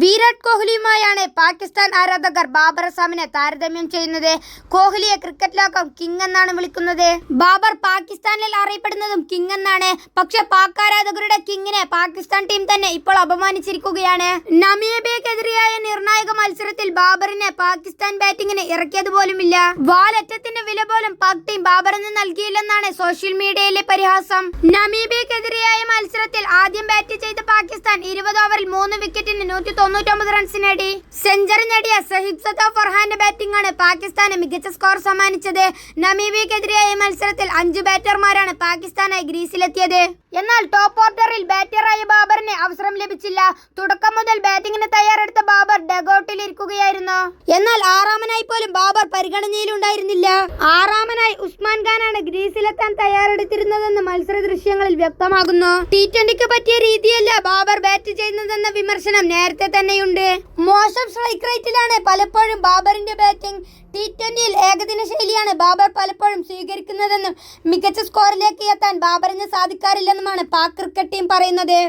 വിരാട് കോഹ്ലിയുമായാണ് പാകിസ്ഥാൻ ആരാധകർ ബാബർ അസാമിനെ താരതമ്യം ചെയ്യുന്നത്. കോഹ്ലിയെ ക്രിക്കറ്റ് ലോകം കിങ് എന്നാണ് വിളിക്കുന്നത്. ബാബർ പാകിസ്ഥാനിൽ അറിയപ്പെടുന്നതും കിങ് എന്നാണ്. പക്ഷെ പാക് ആരാധകരുടെ കിങ്ങിനെ പാകിസ്ഥാൻ ടീം തന്നെ ഇപ്പോൾ അപമാനിച്ചിരിക്കുകയാണ്. നമീബിയക്കെതിരെയായ നിർണായക മത്സരത്തിൽ ബാബറിനെ പാകിസ്ഥാൻ ബാറ്റിംഗിന് ഇറക്കിയത് പോലുമില്ല. വാലറ്റത്തിന്റെ വില പോലും പാക് ടീം ബാബറിന് നൽകിയില്ലെന്നാണ് സോഷ്യൽ മീഡിയയിലെ പരിഹാസം. നമീബിയക്കെതിരെയായ മത്സരത്തിൽ ആദ്യം ബാറ്റ് ചെയ്ത പാകിസ്ഥാൻ ഇരുപത് ഓവറിൽ മൂന്ന് വിക്കറ്റിന് നൂറ്റി തൊണ്ണൂറ്റൊമ്പത് റൺസ് നേടി. സെഞ്ചറി നേടിയ സഹിബ് സത്ത ഫർഹാന്റെ ബാറ്റിംഗ് ആണ് പാകിസ്ഥാന് മികച്ച സ്കോർ സമ്മാനിച്ചത്. നമീബിയക്കെതിരെയായ മത്സരത്തിൽ അഞ്ചു ബാറ്റർമാരാണ് പാകിസ്ഥാനായി ഗ്രീസിലെത്തിയത്. എന്നാൽ ടോപ്പ് ഓർഡറിൽ ബാറ്ററായ ബാബറിന് അവസരം ലഭിച്ചില്ല. തുടക്കം മുതൽ ബാറ്റിംഗിന് തയ്യാറെടുത്ത ബാബർ ഡഗൌട്ടിൽ എന്നാൽ ആറാമനായി പോലും ബാബർ പരിഗണനയിലുണ്ടായിരുന്നില്ല. ആറാമനായി ഉസ്മാൻ ഖാനാണ് ഗ്രീസിലെത്താൻ തയ്യാറെടുത്തിരുന്നതെന്ന് മത്സര ദൃശ്യങ്ങളിൽ വ്യക്തമാകുന്നു ടി ട്വന്റിക്ക് പറ്റിയ രീതിയല്ല ബാബർ ബാറ്റ് ചെയ്യുന്നതെന്ന വിമർശനം നേരത്തെ തന്നെയുണ്ട്. മോശം സ്ട്രൈക്ക് റേറ്റിലാണ് പലപ്പോഴും ബാബറിന്റെ ബാറ്റിംഗ് ടി ട്വന്റിയിൽ ഏകദിന ശൈലിയാണ് ബാബർ പലപ്പോഴും സ്വീകരിക്കുന്നതെന്നും മികച്ച സ്കോറിലേക്ക് എത്താൻ ബാബറിന് സാധിക്കാറില്ലെന്നുമാണ് പാക് ക്രിക്കറ്റ് ടീം പറയുന്നത്.